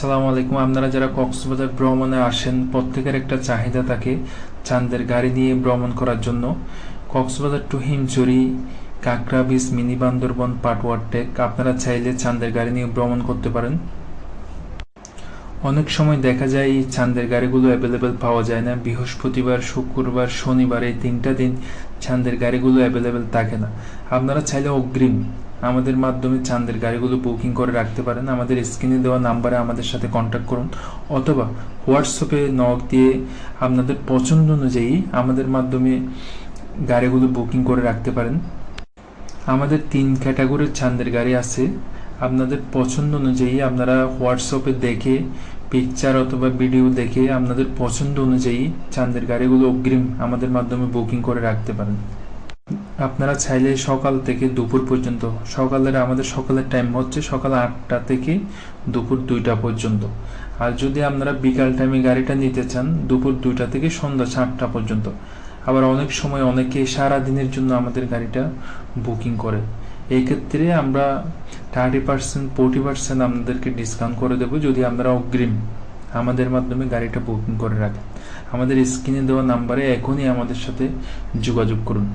আসসালামু আলাইকুম। আপনারা যারা কক্সবাজার ভ্রমণে আসেন, প্রত্যেকের একটা চাহিদা থাকে চাঁদের গাড়ি নিয়ে ভ্রমণ করার জন্য। Cox's Bazar to Himchari Kakra beach, mini Bandarban, Patuar Tek, আপনারা চাইলে চাঁদের গাড়ি নিয়ে ভ্রমণ করতে পারেন। অনেক সময় দেখা যায় এই চাঁদের গাড়িগুলো অ্যাভেলেবেল পাওয়া যায় না। বৃহস্পতিবার, শুক্রবার, শনিবার এই তিনটা দিন চাঁদের গাড়িগুলো অ্যাভেলেবেল থাকে না। আপনারা চাইলে অগ্রিম আমাদের মাধ্যমে চাঁদের গাড়িগুলো বুকিং করে রাখতে পারেন। আমাদের স্ক্রিনে দেওয়া নাম্বারে আমাদের সাথে কন্ট্যাক্ট করুন। অথবা হোয়াটসঅ্যাপে নক দিয়ে আপনাদের পছন্দ অনুযায়ী আমাদের মাধ্যমে গাড়িগুলো বুকিং করে রাখতে পারেন। আমাদের তিন ক্যাটাগরির চাঁদের গাড়ি আছে। আপনাদের পছন্দ অনুযায়ী আপনারা হোয়াটসঅ্যাপে দেখে পিকচার অথবা ভিডিও দেখে আপনাদের পছন্দ অনুযায়ী চাঁদের গাড়িগুলো অগ্রিম আমাদের মাধ্যমে বুকিং করে রাখতে পারেন। আপনারা চাইলে সকাল থেকে দুপুর পর্যন্ত, সকালের আমাদের সকালের টাইম হচ্ছে সকাল আটটা থেকে দুপুর দুইটা পর্যন্ত। আর যদি আপনারা বিকাল টাইমে গাড়িটা নিতে চান, দুপুর দুইটা থেকে সন্ধ্যা সাতটা পর্যন্ত। আবার অনেক সময় অনেকে সারা দিনের জন্য আমাদের গাড়িটা বুকিং করে। এক্ষেত্রে আমরা থার্টি পার্সেন্ট ফোর্টি পার্সেন্ট আপনাদেরকে ডিসকাউন্ট করে দেবো যদি আপনারা অগ্রিম আমাদের মাধ্যমে গাড়িটা বুকিং করে রাখেন। আমাদের স্ক্রিনে দেওয়া নাম্বারে এখনই আমাদের সাথে যোগাযোগ করুন।